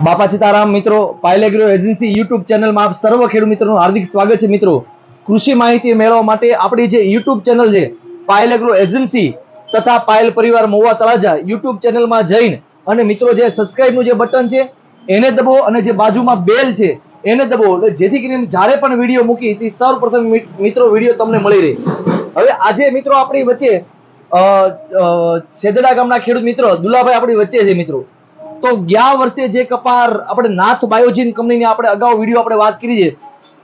બાપા સીતારામ મિત્રો Payal agro agency YouTube ચેનલમાં આપ સર્વ ખેડૂત મિત્રોનું હાર્દિક સ્વાગત છે મિત્રો. કૃષિ માહિતી મેળવવા માટે આપણી જે યુટ્યુબ ચેનલ છે પાયલ એગ્રો એજન્સી તથા પાયલ પરિવાર મોવા તળાજા યુટ્યુબ ચેનલમાં જઈને અને મિત્રો જે સબસ્ક્રાઇબનું જે બટન છે, એને દબો અને જે બાજુમાં બેલ છે, એને દબો એટલે જેથી કરીને જ્યારે પણ વીડિયો મૂકી, તે સૌપ્રથમ મિત્રો વીડિયો તમને મળી રહે. હવે આજે મિત્રો આપણી વચ્ચે છેદડા ગામના ખેડૂત મિત્રો, દુલાભાઈ આપણી વચ્ચે છે મિત્રો. તો ગયા વર્ષે જે કપાર આપણે નાથ બાયોજીન કંપનીની આપણે અગાઉ વીડિયો આપણે વાત કરી છે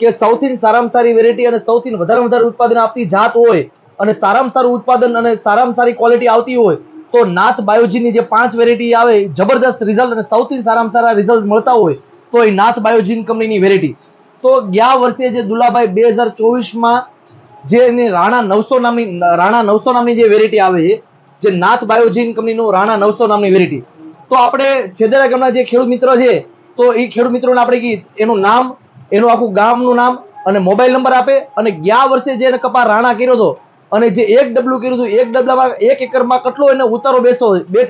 કે સૌથી સારામાં સારી વેરાયટી અને સૌથી વધારે વધારે ઉત્પાદન આપતી જાત હોય અને સારામાં સારું ઉત્પાદન અને સારામાં સારી ક્વોલિટી આવતી હોય, તો નાથ બાયોજીનની જે પાંચ વેરાયટી આવે, જબરદસ્ત રિઝલ્ટ અને સૌથી સારામાં સારા રિઝલ્ટ મળતા હોય, તો એ નાથ બાયોજીન કંપનીની વેરાયટી તો ગયા વર્ષે જે દુલાભાઈ બે હજાર ચોવીસમાં જે એની રાણા નવસો નામની, રાણા નવસો નામની જે વેરાયટી આવે છે, જે નાથ બાયોજીન કંપનીનું રાણા નવસો નામની વેરાયટી તો આપણે છેદરા ગામના જે ખેડૂત મિત્રો છે, તો એ ખેડૂત મિત્રોને આપણે એનું નામ, એનું આખું ગામનું નામ અને મોબાઈલ નંબર આપે અને ગયા વર્ષે જે એને કપા રાણા કર્યો હતો અને જે એક ડબલું કર્યું હતું, એક ડબલામાં એક એકરમાં કેટલો એને ઉતારો બેસો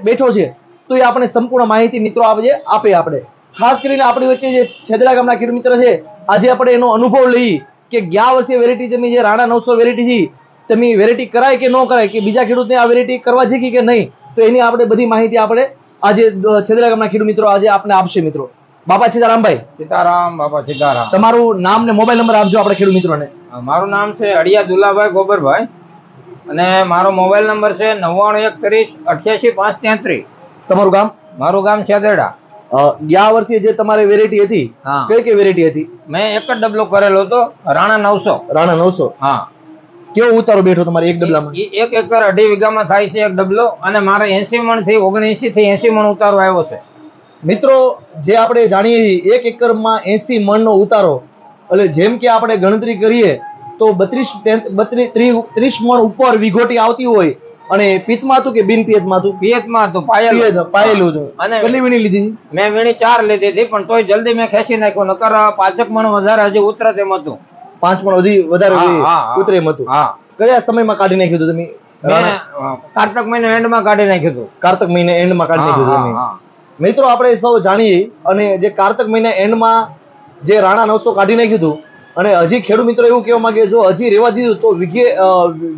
બેઠો છે, તો એ આપણે સંપૂર્ણ માહિતી મિત્રો આપજે, આપે આપણે. ખાસ કરીને આપણી વચ્ચે જે છેદરા ગામના ખેડૂત મિત્ર છે, આજે આપણે એનો અનુભવ લઈ કે ગયા વર્ષે વેરાયટી તમે જે રાણા નવસો વેરાયટી છે, તમે વેરાયટી કરાય કે ન કરાય, કે બીજા ખેડૂતને આ વેરાયટી કરવા છે કે નહીં, તો એની આપણે બધી માહિતી આપણે આજે છેદરા ગામના ખેડૂત મિત્રો આજે આપને આપશે મિત્રો. બાપા સીતારામભાઈ. સીતારામ બાપા સીતારામ. તમારું નામ ને મોબાઈલ નંબર આપજો આપણે ખેડૂત મિત્રોને. મારું નામ છે અડિયા દુલાભાઈ ગોબરભાઈ. અને મારો મોબાઈલ નંબર છે નવ્વાણું એક ત્રીસ અઠ્યાસી પાંચ તેત્રીસ તમારું ગામ? મારું ગામ છેદરડા. ગયા વર્ષે જે તમારે વેરાયટી હતી કઈ કઈ વેરાયટી હતી? મેં એક જ ડબલો કરેલો હતો રાણા નવસો. રાણા નવસો. હા. કેવો ઉતારો બેઠો તમારે એક ડબલામાં? એક એકર અઢી વીઘામાં થાય છે એક ડબલો અને મારે એસી મણથી ઓગણએસી થી એસી મણ ઉતારો આવ્યો છે. મિત્રો જે આપણે જાણીએ છીએ એક એકરમાં એસી મણનો ઉતારો એટલે જેમ કે આપણે ગણતરી કરીએ તો બત્રીસ બત્રીસ ત્રીસ મણ ઉપર વિઘોટી આવતી હોય અને પિત્તમાં હતું કે બિન પિયતમાં હતું? પિયતમાં હતું પાયલ. પાયેલું હતું. અને- કેટલી વીણી લીધી? મેં વીણી ચાર લીધી હતી પણ તોય જલ્દી મેં ખેંચી નાખ્યો નકર પાંચક મણ વધારે હજી ઉતરે તેમ હતું. પાંચ પણ વધી વધારે. ઉતરે હતું. કયા સમયમાં કાઢી નાખ્યું હતું તમે? કારતક મહિના એન્ડમાં કાઢી નાખ્યું હતું. કારતક મહિને એન્ડમાં કાઢી નાખ્યું હતું મિત્રો આપણે સૌ જાણીએ અને જે કારતક મહિના એન્ડમાં જે રાણા નવસો કાઢી નાખ્યું હતું અને હજી ખેડૂત મિત્રો એવું કહેવા માંગે જો હજી રેવા દીધું તો વિઘે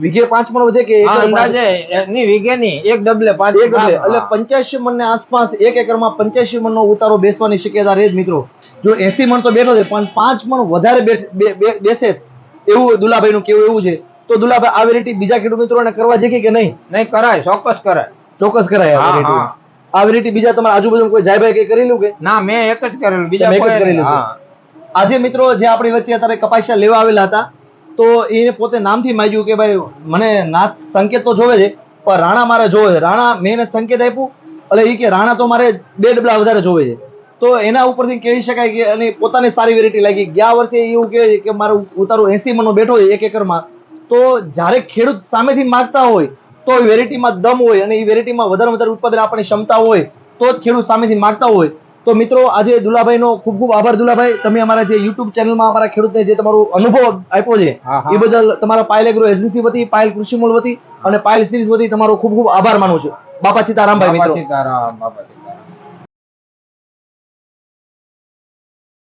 વિઘે પાંચ મણ વધે કે અંદાજે ની વિઘે ની એક ડબલે પાંચ. એક ડબલે. એટલે પંચ્યાસી મણની આસપાસ એક એકરમાં પંચ્યાસી મણ નો ઉતારો બેસવાની શક્યતા રહે જ મિત્રો. જો એસી મણ તો બેઠો છે પણ પાંચ મણ વધારે બેસે એવું દુલાભાઈ નું કેવું એવું છે. તો દુલાભાઈ આ વેરાયટી બીજા ખેડૂત મિત્રોને કરવા જઈએ કે નહીં? નહીં કરાય ચોક્કસ કરાય. ચોક્કસ કરાય આ variety. આ વેરાયટી બીજા તમારા આજુબાજુ કોઈ જાયભાઈ કઈ કરેલું કે? ના મેં એક જ કરેલું બીજા એક જ કરેલું. છે. આજે મિત્રો જે આપણી વચ્ચે અત્યારે કપાસિયા લેવા આવેલા હતા તો એને પોતે નામથી માંગ્યું કે ભાઈ મને નાથ સંકેત તો જોવે છે પણ રાણા મારે જોવે છે. રાણા મેં એને સંકેત આપ્યું એટલે એ કે રાણા તો મારે બે ડબલા વધારે જોવે છે. તો એના ઉપરથી કહી શકાય કે અને પોતાને સારી વેરાયટી લાગી. ગયા વર્ષે એવું કહે છે કે મારું ઉતારો એસી મનો બેઠો હોય એક એકરમાં. તો જ્યારે ખેડૂત સામેથી માગતા હોય તો વેરાયટીમાં દમ હોય અને એ વેરાયટીમાં વધારે વધારે ઉત્પાદન આપવાની ક્ષમતા હોય તો જ ખેડૂત સામેથી માગતા હોય. તો મિત્રો આજે દુલાભાઈનો ખૂબ ખૂબ આભાર દુલાભાઈ. તમે અમારા જે યુટ્યુબ ચેનલમાં અમારા ખેડૂતને જે તમારો અનુભવ આપ્યો છે. એ બદલ તમારા પાયલ એગ્રો એજન્સી વતી પાયલ કૃષિ મૂળ વતી અને પાયલ સિરીઝ વતી તમારો ખૂબ ખૂબ આભાર માનું છું. બાપા સીતારામભાઈ મિત્રો. સીતારામ બાપા